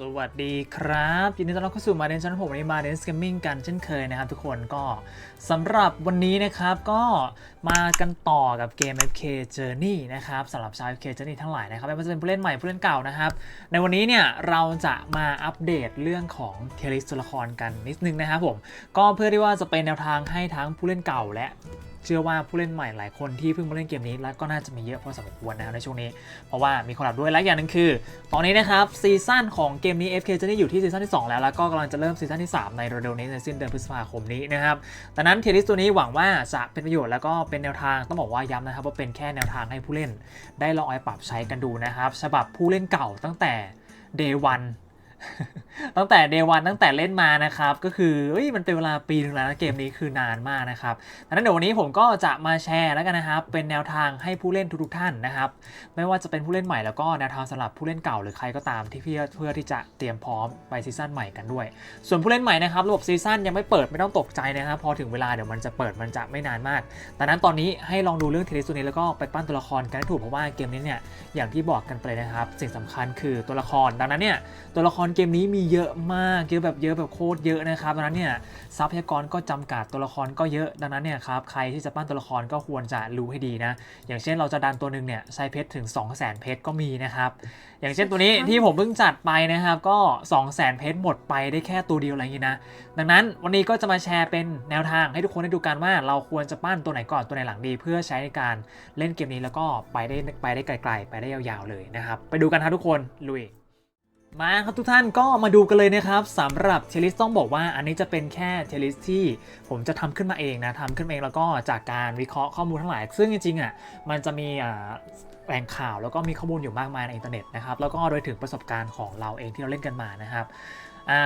สวัสดีครับยินดีต้อนรับเข้าสู่มาเดนชั้นผมวันนี้มาเดนสกมมิ่งกันเช่นเคยนะครับทุกคนก็สำหรับวันนี้นะครับก็มากันต่อกับเกม FK Journey นะครับสำหรับชาว FK Journey ทั้งหลายนะครับไม่ว่าจะเป็นผู้เล่นใหม่ผู้เล่นเก่านะครับ ในวันนี้เนี่ยเราจะมาอัปเดตเรื่องของเทลิสตัวละครกันนิดนึงนะครับผมก็เพื่อที่ว่าจะเป็นแนวทางให้ทั้งผู้เล่นเก่าและ เชื่อว่าผู้เล่นใหม่หลายคนที่เพิ่งมาเล่นเกมนี้แล้วก็น่าจะมีเยอะพอสมควรนะในช่วงนี้ เพราะว่ามีคนรับด้วยและอย่างหนึ่งคือ ตอนนี้นะครับซีซั่นของเกมนี้ FK จะได้อยู่ที่ซีซั่นที่ 2 แล้ว แล้วก็กำลังจะเริ่มซีซั่นที่ 3 ในเร็วๆนี้ในสิ้นเดือนพฤษภาคมนี้นะครับดังนั้นเทลิสตัวนี้หวังว่าจะเป็นประโยชน์แล้วก็เป็นแนวทางต้องบอกว่าย้ำนะครับว่าเป็นแค่แนวทางให้ผู้เล่น ได้ลองเอาไปปรับใช้กันดูนะครับฉบับผู้เล่นเก่าตั้งแต่ day one ตั้งแต่ day one ตั้งแต่เล่นมานะครับ ก็คือเอ้ยมันเป็นเวลาปีหนึงแล้วนะเกมนี้คือนานมากนะครับดังนั้นเดี๋ยววันนี้ผมก็จะมาแชร์แล้วกันนะครับ เป็นแนวทางให้ผู้เล่นทุกๆท่านนะครับ ไม่ว่าจะเป็นผู้เล่นใหม่แล้วก็แนวทางสำหรับผู้เล่นเก่าหรือใครก็ตามที่เพื่อเพื่อที่จะเตรียมพร้อมไปซีซั่นใหม่กันด้วย ส่วนผู้เล่นใหม่นะครับระบบซีซั่นยังไม่เปิดไม่ต้องตกใจนะครับพอถึงเวลาเดี๋ยวมันจะเปิดมันจะไม่นานมากดังนั้นตอนนี้ให้ลองดูเรื่องเทเลสตัวนี้แล้วก็ไปปั้นตัวละครกันให้ถูกเพราะว่าเกมนี้เนี่ยอย่างที่บอกกันไปนะครับ สิ่งสำคัญคือตัวละคร ดังนั้นเนี่ยตัวละครเกมนี้มีเยอะมากเยอะแบบเยอะแบบโคตรเยอะนะครับดังนั้นเนี่ยทรัพยากรก็จำกัดตัวละครก็เยอะดังนั้นเนี่ยครับใครที่จะปั้นตัวละครก็ควรจะรู้ให้ดีนะ อย่างเช่นเราจะดันตัวหนึ่งเนี่ยใช้เพชรถึง 2 0 0 0 0 0 เพชรก็มีนะครับ อย่างเช่นตัวนี้ที่ผมเพิ่งจัดไปนะครับก็ 2 0 0 0 0 0 เพชรหมดไปได้แค่ตัวเดียวอะไรอย่างนี้นะ ดังนั้นวันนี้ก็จะมาแชร์เป็นแนวทางให้ทุกคนได้ดูกันว่าเราควรจะปั้นตัวไหนก่อนตัวไหนหลังดี เพื่อใช้ในการเล่นเกมนี้แล้วก็ไปได้ไปได้ไกล ๆ ไปได้ยาวๆเลยนะครับไปดูกันครับทุกคนลุย มาครับทุกท่านก็มาดูกันเลยนะครับสำหรับเทลิสต้องบอกว่าอันนี้จะเป็นแค่เทลิสที่ผมจะทำขึ้นมาเองนะทำขึ้นเองแล้วก็จากการวิเคราะห์ข้อมูลทั้งหลาย ซึ่งจริงๆอะมันจะมีอ่าแหล่งข่าวแล้วก็มีข้อมูลอยู่มากมายในอินเทอร์เน็ตนะครับแล้วก็โดยถึงประสบการณ์ของเราเองที่เราเล่นกันมานะครับ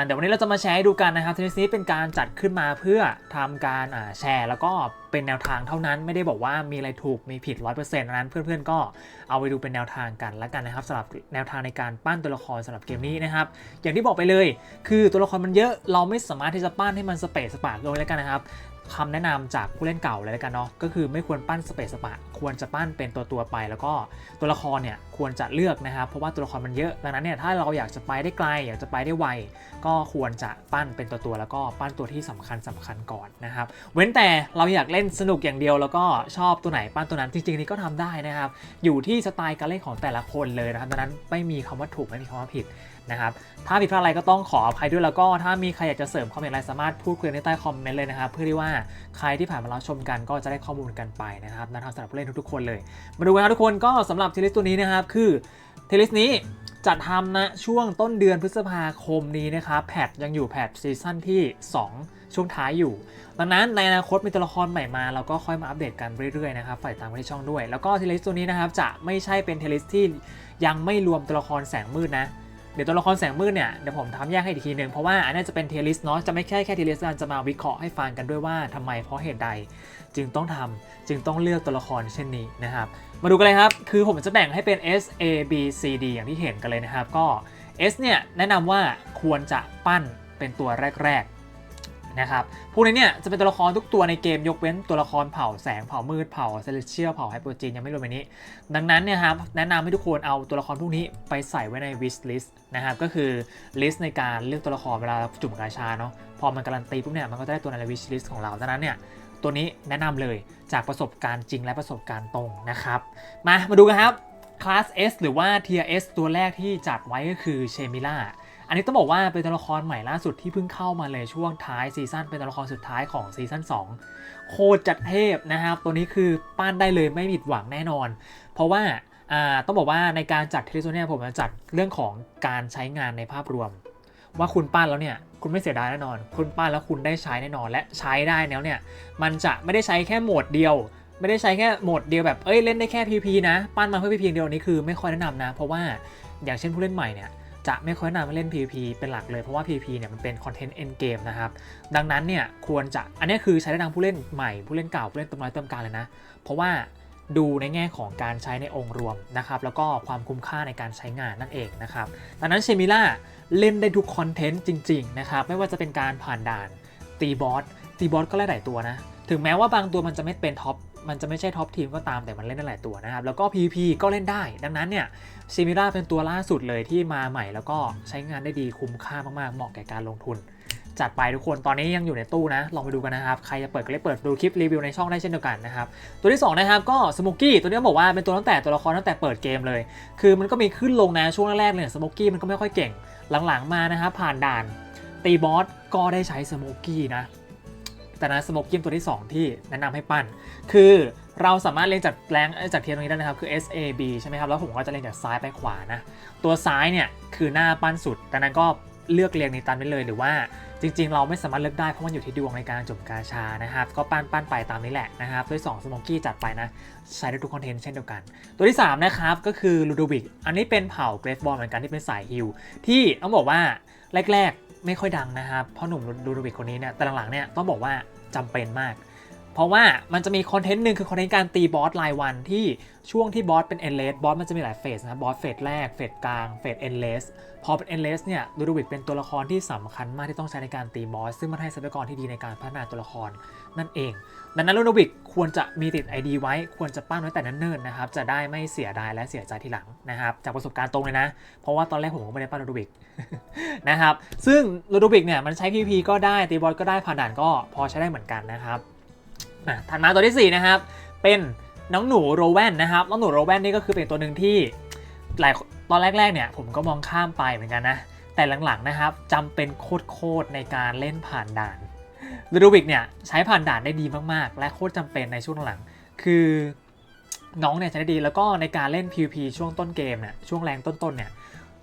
เดี๋ยววันนี้เราจะมาแชร์ให้ดูกันนะครับเทนิสนี้เป็นการจัดขึ้นมาเพื่อทำการแชร์ แล้วก็เป็นแนวทางเท่านั้นไม่ได้บอกว่ามีอะไรถูกมีผิด 100%นั้นเพื่อนๆก็เอาไปดูเป็นแนวทางกันแล้วกันนะครับสำหรับแนวทางในการปั้นตัวละครสำหรับเกมนี้นะครับ อย่างที่บอกไปเลย คือตัวละครมันเยอะเราไม่สามารถที่จะปั้นให้มันสเปซสปาเกินไปแล้วกันนะครับ คำแนะนำจากผู้เล่นเก่าเลยแล้วกันเนาะก็คือไม่ควรปั้นสเปซสปาควรจะปั้นเป็นตัวตัวไป แล้วก็ตัวละครเนี่ยควรจะเลือกนะครับเพราะว่าตัวละครมันเยอะดังนั้นเนี่ยถ้าเราอยากจะไปได้ไกล อยากจะไปได้ไวก็ควรจะปั้นเป็นตัวตัวแล้วก็ปั้นตัวที่สำคัญสำคัญก่อนนะครับ เว้นแต่เราอยากเล่นสนุกอย่างเดียว แล้วก็ชอบตัวไหนปั้นตัวนั้นจริงๆนนี่ก็ทำได้นะครับ อยู่ที่สไตล์การเล่นของแต่ละคนเลยนะครับดังนั้นไม่มีคำว่าถูกไม่มีคำว่าผิดนะครับถ้าผิดพลาดอะไรก็ต้องขออภัยด้วยแล้วก็ถ้ามีใครอยากจะเสริมคอมเมนต์อะไรสามารถพูดคุยในใต้คอมเมนต์เลยนะครับเพื่อที่ว่าใครที่ผ่านมารับชมกันก็จะได้ข้อมูลกันไปนะครับนะนำสำหรับผู้เล่นทุกๆคนเลย มาดูกันครับทุกคนก็สำหรับเทลิสตัวนี้นะครับ คือเทลิสนี้จัดทำนะช่วงต้นเดือนพฤษภาคมนี้นะครับแพทยังอยู่แพทซีซั่นที่ 2 ช่วงท้ายอยู่ ดังนั้นในอนาคตมีตัวละครใหม่มาเราก็ค่อยมาอัปเดตกันเรื่อยๆนะครับฝ่ายตามมาที่ช่องด้วย แล้วก็เทลิสตัวนี้นะครับจะไม่ใช่เป็นเทลิสที่ยังไม่รวมตัวละครแสงมืดนะ เดี๋ยวตัวละครแสงมืดเนี่ยเดี๋ยวผมทำแยกให้อีกทีหนึ่งเพราะว่าอันนี้จะเป็นเทลิสเนาะจะไม่แค่แค่เทลิสกันจะมาวิเคราะห์ให้ฟังกันด้วยว่าทำไมเพราะเหตุใด จึงต้องทำจึงต้องเลือกตัวละครเช่นนี้นะครับ มาดูกันเลยครับ คือผมจะแบ่งให้เป็น S A B C D อย่างที่เห็นกันเลยนะครับก็ S เนี่ยแนะนำว่าควรจะปั้นเป็นตัวแรกๆ นะครับ พวกนี้เนี่ยจะเป็นตัวละครทุกตัวในเกมยกเว้นตัวละครเผ่าแสงเผ่ามืดเผ่าเซเลเชียลเผ่าไฮโปรจีนยังไม่รวมในนี้ ดังนั้นเนี่ยครับแนะนำให้ทุกคนเอาตัวละครพวกนี้ไปใส่ไว้ใน wish list นะครับก็คือ list ในการเลือกตัวละครเวลาจุ่มกาชาเนาะพอมันการันตีปุ๊บเนี่ยมันก็จะได้ตัวใน wish list ของเราดังนั้นเนี่ยตัวนี้แนะนำเลยจากประสบการณ์จริงและประสบการณ์ตรงนะครับมามาดูกันครับคลาส S หรือว่า Tier S ตัวแรกที่จัดไว้ก็คือเชมิล่า อันนี้ต้องบอกว่าเป็นตัวละครใหม่ล่าสุดที่เพิ่งเข้ามาเลยช่วงท้ายซีซั่นเป็นตัวละครสุดท้ายของซีซั่น2 โคตรจัดเทพนะครับ ตัวนี้คือปั้นได้เลยไม่ผิดหวังแน่นอน เพราะว่าต้องบอกว่าในการจัดเทลิโซเนี่ยผมจะจัดเรื่องของการใช้งานในภาพรวม ว่าคุณปั้นแล้วเนี่ยคุณไม่เสียดายแน่นอน คุณปั้นแล้วคุณได้ใช้แน่นอน และใช้ได้แล้วเนี่ยมันจะไม่ได้ใช้แค่โหมดเดียวไม่ได้ใช้แค่โหมดเดียวแบบ เอ้ย เล่นได้แค่ PP นะ ปั้นมาเพื่อ PVP อย่างเดียวนี้คือไม่ค่อยแนะนำนะ เพราะว่าอย่างเช่นผู้เล่นใหม่เนี่ย จะไม่ค่อยนำให้เล่น PVP เป็นหลักเลยเพราะว่า PVP เนี่ยมันเป็นคอนเทนต์ end game นะครับ ดังนั้นเนี่ยควรจะอันนี้คือใช้ได้ทั้งผู้เล่นใหม่ผู้เล่นเก่าผู้เล่นเติมน้อยเติมกลางเลยนะ เพราะว่าดูในแง่ของการใช้ในองค์รวมนะครับแล้วก็ความคุ้มค่าในการใช้งานนั่นเองนะครับดังนั้นเชมิล่าเล่นได้ทุกคอนเทนต์จริงๆนะครับไม่ว่าจะเป็นการผ่านด่านตีบอสตีบอสก็ไล่หลายตัวนะ ถึงแม้ว่าบางตัวมันจะไม่เป็นท็อป มันจะไม่ใช่ท็อปทีมก็ตามแต่มันเล่นได้หลายตัวนะครับ แล้วก็ PVP ก็เล่นได้ ดังนั้นเนี่ยซิมิล่าเป็นตัวล่าสุดเลยที่มาใหม่แล้วก็ใช้งานได้ดีคุ้มค่ามากๆ เหมาะแก่การลงทุน จัดไปทุกคนตอนนี้ยังอยู่ในตู้นะ ลองไปดูกันนะครับ ใครจะเปิดก็เลยเปิดดูคลิปรีวิวในช่องได้เช่นเดียวกันนะครับ ตัวที่สองนะครับก็สโมกี้ตัวนี้บอกว่าเป็นตัวตั้งแต่ตัวละครตั้งแต่เปิดเกมเลย คือมันก็มีขึ้นลงนะช่วงแรกๆเลยสโมกี้มันก็ไม่ค่อยเก่งหลังๆมานะครับผ่านด่านตีบอสก็ได้ใช้สโมกี้นะ แต่นะสโมกี้ตัวที่ 2 ที่แนะนำให้ปั้น คือเราสามารถเรียงจากแรงเอ้ยจากเทียร์ตรงนี้ได้นะครับ คือ S A B ใช่ไหมครับ แล้วผมก็จะเรียงจากซ้ายไปขวานะ ตัวซ้ายเนี่ยคือหน้าปั้นสุดดังนั้นก็เลือกเรียงในตันไปเลย หรือว่าจริง ๆ เราไม่สามารถเลือกได้เพราะมันอยู่ที่ดวงในการจุ่มกาชานะครับ ก็ปั้นปั้นไปตามนี้แหละนะครับ ด้วย2สโมกี้จัดไปนะ ใช้ได้ทุกคอนเทนต์เช่นเดียวกัน ตัวที่ 3 นะครับ ก็คือลูโดวิก อันนี้เป็นเผ่าเกรฟบอลเหมือนกันที่เป็นสายฮิลที่ต้องบอกว่าแรกๆ ไม่ค่อยดังนะครับเพราะหนุ่มดูโดวิกคนนี้เนี่ยแต่หลังๆเนี่ยต้องบอกว่าจำเป็นมาก เพราะว่ามันจะมีคอนเทนต์หนึ่งคือคอนเทนต์การตีบอสรายวันที่ช่วงที่บอสเป็นเอนเลสบอสมันจะมีหลายเฟสนะครับบอสเฟสแรกเฟสกลางเฟสเอนเลสพอเป็นเอนเลสเนี่ยลูดวิกเป็นตัวละครที่สำคัญมากที่ต้องใช้ในการตีบอสซึ่งมันให้ทรัพยากรที่ดีในการพัฒนาตัวละครนั่นเอง ดังนั้นลูดวิกควรจะมีติด ID ไว้ควรจะปั้นไว้แต่เนิ่นนะครับจะได้ไม่เสียดายและเสียใจทีหลังนะครับจากประสบการณ์ตรงเลยนะ เพราะว่าตอนแรกผมก็ไม่ได้ปั้นลูดวิกนะครับซึ่งลูดวิกเนี่ยมันใช้ PVP ก็ได้ตีบอสก็ได้ผ่านด่านก็พอใช้ได้เหมือนกันนะครับ ถัดมาตัวที่ 4 นะครับ เป็นน้องหนูโรแวนนะครับ น้องหนูโรแวนนี่ก็คือเป็นตัวหนึ่งที่หลายตอนแรกๆเนี่ยผมก็มองข้ามไปเหมือนกันนะ แต่หลังๆนะครับจำเป็นโคตรๆในการเล่นผ่านด่านลูโดวิกเนี่ยใช้ผ่านด่านได้ดีมากๆ และโคตรจำเป็นในช่วงหลัง คือน้องเนี่ยใช้ได้ดีแล้วก็ในการเล่น PVP ช่วงต้นเกมเนี่ยช่วงแรงต้นๆเนี่ย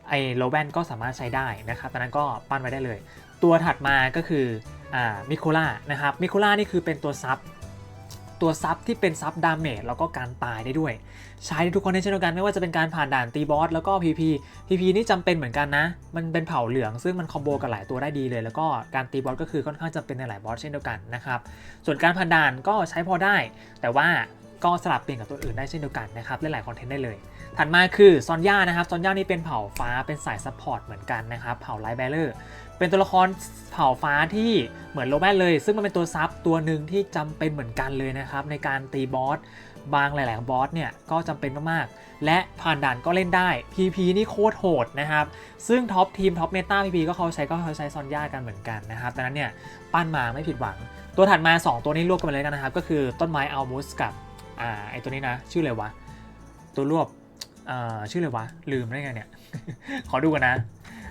ไอ้โลแวนก็สามารถใช้ได้นะครับตอนนั้นก็ปั้นไว้ได้เลย ตัวถัดมาก็คืออมิโคล่านะครับมิโคล่านี่คือเป็นตัวซับ ตัวซับที่เป็นซับดาเมจแล้วก็การตายได้ด้วย ใช้ได้ทุกคนในเช่นเดียวกันไม่ว่าจะเป็นการผ่านด่านตีบอสแล้วก็ PP PP นี่จำเป็นเหมือนกันนะ มันเป็นเผ่าเหลืองซึ่งมันคอมโบกับหลายตัวได้ดีเลย แล้วก็การตีบอสก็คือค่อนข้างจำเป็นในหลายบอสเช่นเดียวกันนะครับส่วนการผ่านด่านก็ใช้พอได้ แต่ว่าก็สลับเปลี่ยนกับตัวอื่นได้เช่นเดียวกันนะครับเล่นหลายคอนเทนต์ได้เลย ถัดมาคือซอนย่านะครับซอนย่านี่เป็นเผ่าฟ้าเป็นสายซัพพอร์ตเหมือนกันนะครับเผ่าไลท์แบลเลอร์เป็นตัวละครเผ่าฟ้าที่เหมือนโรแมนเลย ซึ่งมันเป็นตัวซับตัวหนึ่งที่จำเป็นเหมือนกันเลยนะครับในการตีบอสบางหลาย ๆ บอสเนี่ยก็จำเป็นมาก ๆ และผ่านด่านก็เล่นได้ PP นี่โคตรโหดนะครับ ซึ่งท็อปทีมท็อปเมตา PP ก็เขาใช้ก็เขาใช้ซอนย่ากันเหมือนกันนะครับดังนั้นเนี่ยปั้นมาไม่ผิดหวัง ตัวถัดมา 2 ตัวนี้รวบกันเลยกันนะครับ ก็คือต้นไม้อัลมูสกับอ่าไอตัวนี้นะ ชื่ออะไรวะ ตัวรวบ อ่าชื่ออะไรวะ ลืมได้ไงเนี่ย ขอดูกันนะ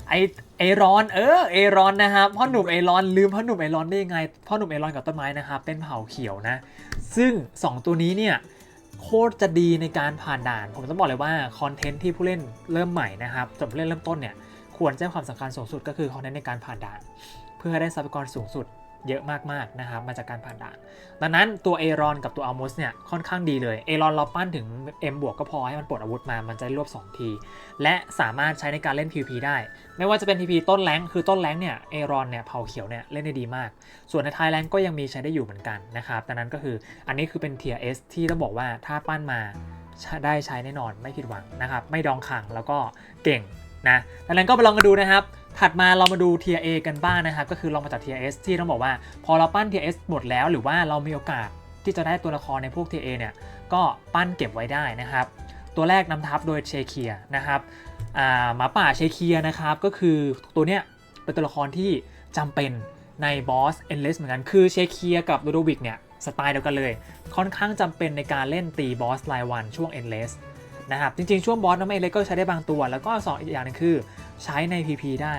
ไอเอรอน เออเอรอนนะครับพ่อหนุ่มเอรอนลืมพ่อหนุ่มเอรอนได้ยังไงพ่อหนุ่มเอรอนกับต้นไม้นะครับเป็นเผ่าเขียวนะ ซึ่ง 2 ตัวนี้เนี่ยโคตรจะดีในการผ่านด่าน ผมต้องบอกเลยว่าคอนเทนต์ที่ผู้เล่นเริ่มใหม่นะครับจบผู้เล่นเริ่มต้นเนี่ยควรแจ้งความสำคัญสูงสุดก็คือคอนเทนต์ในการผ่านด่าน เพื่อให้ได้ทรัพยากรสูงสุด เยอะมากๆนะครับมาจากการผ่านด่าน ดังนั้นตัวเอรอนกับตัวอัลมสเนี่ยค่อนข้างดีเลยเอรอนเราปั้นถึง M บวกก็พอให้มันปลดอาวุธมามันจะได้รวบ 2 ที และสามารถใช้ในการเล่น PVP ได้ ไม่ว่าจะเป็น PVP ต้นแรงคือต้นแรงเนี่ยเอรอนเนี่ยเผาเขียวเนี่ยเล่นได้ดีมาก ส่วนในท้ายแรงก็ยังมีใช้ได้อยู่เหมือนกันนะครับดังนั้นก็คืออันนี้คือเป็น Tier S ที่ต้องบอกว่าถ้าปั้นมาได้ใช้แน่นอนไม่ผิดหวังนะครับไม่ดองขังแล้วก็เก่ง นะดังนั้นก็ไปลองกันดูนะครับ ถัดมาเรามาดู Tier A กันบ้างนะครับ ก็คือลองมาจาก Tier S ที่ต้องบอกว่า พอเราปั้น Tier S หมดแล้ว หรือว่าเรามีโอกาสที่จะได้ตัวละครในพวก Tier A เนี่ย ก็ปั้นเก็บไว้ได้นะครับ ตัวแรกนำทัพโดยเชเคียนะครับหมาป่าเชเคียนะครับ ก็คือตัวเนี้ยเป็นตัวละครที่จำเป็นในบอส Endless เหมือนกัน คือเชเคียกับโดโดวิกเนี่ยสไตล์เดียวกันเลย ค่อนข้างจำเป็นในการเล่นตีบอสรายวันช่วง Endless นะครับ จริงๆ ช่วงบอสน้ำเอเล็กก็ใช้ได้บางตัว แล้วก็สองอีกอย่างหนึงคือใช้ใน PP ได้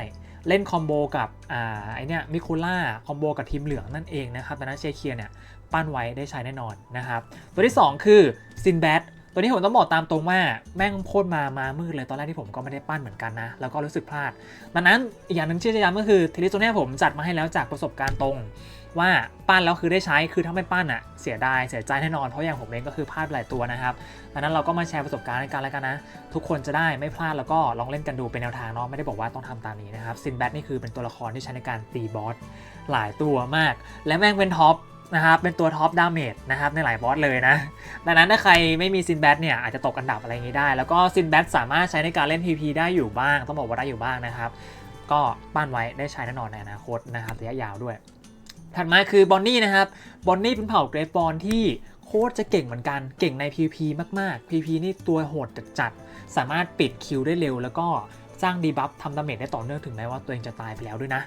เล่นคอมโบกับอ่าไอเนี้ยมิโคล่าคอมโบกับทีมเหลืองนั่นเองนะครับดังนั้นเชเคียเนี่ยปั้นไว้ได้ใช้แน่นอนนะครับ ตัวที่ 2 คือซินแบดตัวนี้ผมต้องบอกตามตรงว่าแม่งโคตรมา มามืดเลยตอนแรกที่ผมก็ไม่ได้ปั้นเหมือนกันนะ แล้วก็รู้สึกพลาด ดังนั้นอีกอย่างหนึ่งที่จะย้ำก็คือทีลิสตัวเนี้ผมจัดมาให้แล้วจากประสบการณ์ตรง ว่าปั้นแล้วคือได้ใช้คือถ้าไม่ปั้นอะเสียดายเสียใจแน่นอนเพราะอย่างผมเองก็คือพลาดหลายตัวนะครับดังนั้นเราก็มาแชร์ประสบการณ์ในการแล้วกันนะ ทุกคนจะได้ไม่พลาดแล้วก็ลองเล่นกันดูเป็นแนวทางเนาะไม่ได้บอกว่าต้องทำตามนี้นะครับซินแบทนี่คือเป็นตัวละครที่ใช้ในการตีบอสหลายตัวมาก และแม่งเป็นท็อปนะครับเป็นตัวท็อปดาเมจนะครับในหลายบอสเลยนะ ดังนั้นถ้าใครไม่มีซินแบทเนี่ยอาจจะตกอันดับอะไรอย่างนี้ได้ แล้วก็ซินแบทสามารถใช้ในการเล่น PP ได้อยู่บ้าง ต้องบอกว่าได้อยู่บ้างนะครับ ก็ปั้นไว้ได้ใช้แน่นอนในอนาคตนะครับระยะยาวด้วย ถัดมาคือบอนนี่นะครับบอนนี่เป็นเผ่าเกรฟบอลที่โคตรจะเก่งเหมือนกันเก่งใน PVP มากๆ PVP นี่ตัวโหดจัดๆสามารถปิดคิวได้เร็ว แล้วก็สร้างดีบัฟทำดาเมจได้ต่อเนื่องถึงแม้ว่าตัวเองจะตายไปแล้วด้วยนะ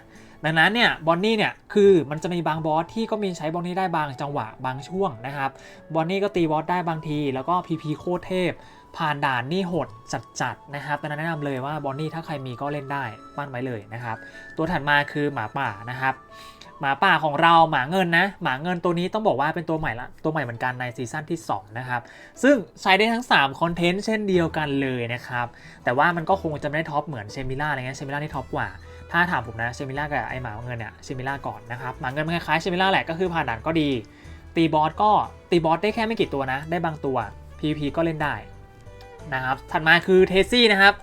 ดังนั้นเนี่ยบอนนี่เนี่ยคือมันจะมีบางบอสที่ก็มีใช้บอนนี่ได้บางจังหวะบางช่วงนะครับบอนนี่ก็ตีบอสได้บางที แล้วก็ PP โคตรเทพ ผ่านด่านนี่โหดจัดๆนะครับดังนั้นแนะนำเลยว่าบอนนี่ถ้าใครมีก็เล่นได้ปั้นไว้เลยนะครับตัวถัดมาคือหมาป่านะครับ หมาป่าของเราหมาเงินนะ หมาเงินตัวนี้ต้องบอกว่าเป็นตัวใหม่ละตัวใหม่เหมือนกันในซีซั่นที่ 2 นะครับ ซึ่งใช้ได้ทั้ง3คอนเทนต์เช่นเดียวกันเลยนะครับ แต่ว่ามันก็คงจะไม่ได้ท็อปเหมือนเชมิล่าอะไรเงี้ยเชมิล่านี่ท็อปกว่า ถ้าถามผมนะเชมิล่ากับไอหมาเงินเนี่ยเชมิล่าก่อนนะครับหมาเงินมันคล้ายๆเชมิล่าแหละก็คือผ่านด่านก็ดี ตีบอสก็ตีบอสได้แค่ไม่กี่ตัวนะ ได้บางตัว PVP ก็เล่นได้นะครับถัดมาคือเทซี่นะครับ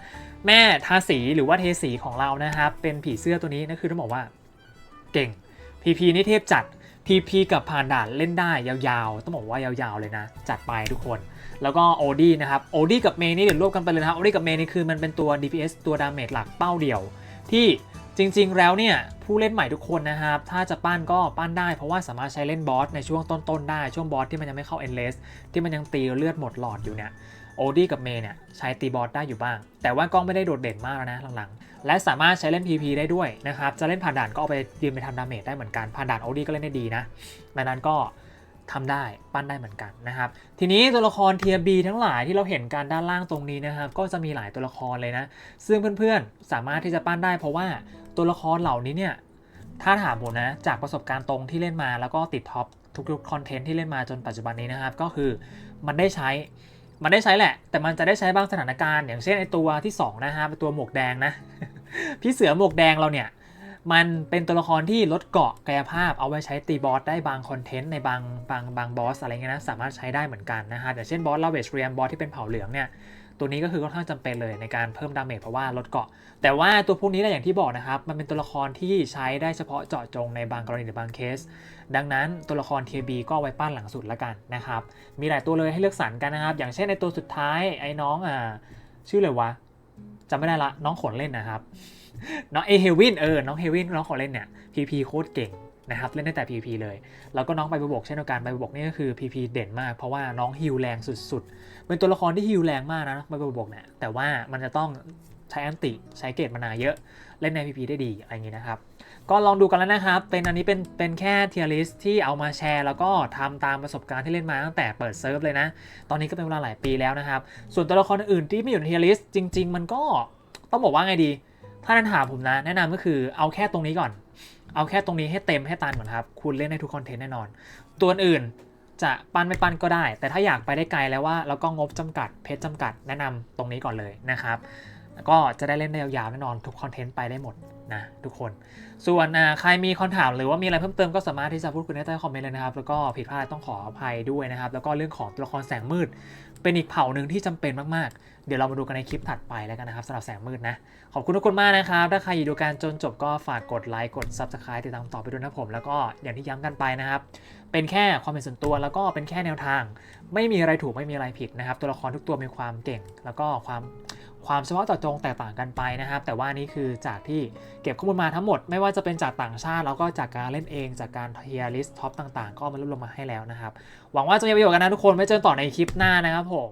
แม่ทาสีหรือว่าเทสีของเรานะครับเป็นผีเสื้อตัวนี้นั่นคือต้องบอกว่า เก่ง PP นี่เทพจัด PP กับผ่านด่านเล่นได้ยาวๆ ต้องบอกว่ายาวๆเลยนะ จัดไปทุกคน แล้วก็โอดี้นะครับโอดี้กับเมย์นี่เดี๋ยวรวบกันไปเลยนะครับโอดี้กับเมย์นี่คือมันเป็นตัว DPS ตัวดาเมจหลักเป้าเดียว ที่จริงๆ แล้วเนี่ยผู้เล่นใหม่ทุกคนนะครับ ถ้าจะปั้นก็ปั้นได้เพราะว่าสามารถใช้เล่นบอสในช่วงต้นๆได้ช่วงบอสที่มันยังไม่เข้า endless ที่มันยังตีเลือดหมดหลอดอยู่เนี่ย โอดี้กับเมย์เนี่ยใช้ตีบอสได้อยู่บ้าง แต่ว่ากล้องไม่ได้โดดเด่นมากแล้วนะหลังๆ และสามารถใช้เล่น PP ได้ด้วยนะครับ จะเล่นผ่านด่านก็เอาไปยืนไปทำดาเมจได้เหมือนกัน ผ่านด่านโอดี้ก็เล่นได้ดีนะดังนั้นก็ทำได้ปั้นได้เหมือนกันนะครับ ทีนี้ตัวละครเทียบีทั้งหลายที่เราเห็นการด้านล่างตรงนี้นะครับ ก็จะมีหลายตัวละครเลยนะ ซึ่งเพื่อนๆ สามารถที่จะปั้นได้ เพราะว่าตัวละครเหล่านี้เนี่ย ถ้าถามผมนะ จากประสบการณ์ตรงที่เล่นมาแล้วก็ติดท็อปทุกๆคอนเทนต์ที่เล่นมาจนปัจจุบันนี้นะครับ ก็คือมันได้ใช้ มันได้ใช้แหละ แต่มันจะได้ใช้บางสถานการณ์อย่างเช่นไอตัวที่สองนะฮะเป็นตัวหมวกแดงนะ พี่เสือหมวกแดงเราเนี่ย มันเป็นตัวละครที่ลดเกาะกายภาพเอาไว้ใช้ตีบอสได้บางคอนเทนต์ในบางบางบางบอสอะไรเงี้ยนะสามารถใช้ได้เหมือนกันนะฮะอย่างเช่นบอสลาเวชเรียมบอสที่เป็นเผ่าเหลืองเนี่ย ตัวนี้ก็คือค่อนข้างจำเป็นเลยในการเพิ่มดาเมจเพราะว่าลดเกาะ แต่ว่าตัวพวกนี้แหละอย่างที่บอกนะครับ มันเป็นตัวละครที่ใช้ได้เฉพาะเจาะจงในบางกรณีหรือบางเคส ดังนั้นตัวละคร TB ก็ไว้ปั้นหลังสุดละกันนะครับ มีหลายตัวเลยให้เลือกสรรกันนะครับ อย่างเช่นในตัวสุดท้ายไอ้น้องอ่าชื่ออะไรวะจำไม่ได้ละน้องขนเล่นนะครับน้องเอเฮวินเออ น้องเฮวินน้องขนเล่นเนี่ย PP โคตรเก่ง นะครับเล่นได้แต่ PP เลย แล้วก็น้องใบบุบกเช่นเดียวกันใบบุบกนี่ก็คือ PP เด่นมากเพราะว่าน้องฮิวแรงสุดๆ เป็นตัวละครที่ฮิวแรงมากนะใบบุบกเนี่ยแต่ว่ามันจะต้องใช้อันติใช้เกตมานาเยอะ เล่นใน PP ได้ดีอะไรอย่างนี้นะครับ ก็ลองดูกันแล้วนะครับ เป็นอันนี้เป็นเป็นแค่เทียริสที่เอามาแชร์ แล้วก็ทำตามประสบการณ์ที่เล่นมาตั้งแต่เปิดเซิร์ฟเลยนะ ตอนนี้ก็เป็นเวลาหลายปีแล้วนะครับ ส่วนตัวละครอื่นที่ไม่อยู่ในเทียริสจริง ๆ มันก็ต้องบอกว่าไงดี ถ้าท่านถามผมนะ แนะนำก็คือเอาแค่ตรงนี้ก่อน เอาแค่ตรงนี้ให้เต็มให้ตันก่อนครับ คุณเล่นได้ทุกคอนเทนต์แน่นอน ตัวอื่นจะปั้นไม่ปั้นก็ได้ แต่ถ้าอยากไปได้ไกลแล้วว่าแล้วก็งบจำกัดเพชรจำกัดแนะนำตรงนี้ก่อนเลยนะครับก็จะได้เล่นได้ยาวๆแน่นอนทุกคอนเทนต์ไปได้หมดนะทุกคน ส่วนใครมีคำถามหรือว่ามีอะไรเพิ่มเติมก็สามารถที่จะพูดคุยได้ใต้คอมเมนต์เลยนะครับ แล้วก็ผิดพลาดต้องขออภัยด้วยนะครับ แล้วก็เรื่องของตัวละครแสงมืด เป็นอีกเผ่าหนึ่งที่จำเป็นมากๆ เดี๋ยวเรามาดูกันในคลิปถัดไปแล้วกันนะครับสำหรับแสงมืดนะ ขอบคุณทุกคนมากนะครับ ถ้าใครอยู่ดูการจนจบก็ฝากกดไลค์กด Subscribe ติดตามต่อไปด้วยนะผม แล้วก็อย่างที่ย้ำกันไปนะครับ เป็นแค่ความเป็นส่วนตัวแล้วก็เป็นแค่แนวทาง ไม่มีอะไรถูกไม่มีอะไรผิดนะครับ ตัวละครทุกตัวมีความเก่ง แล้วก็ความ ความเฉพาะเจาะจงแตกต่างกันไปนะครับ แต่ว่านี่คือจากที่เก็บข้อมูลมาทั้งหมด ไม่ว่าจะเป็นจากต่างชาติ แล้วก็จากการเล่นเองจากการเทียร์ลิสต์ท็อปต่างๆ ก็มารวบรวมมาให้แล้วนะครับ หวังว่าจะมีประโยชน์กันนะทุกคนไว้เจอกันต่อในคลิปหน้านะครับผม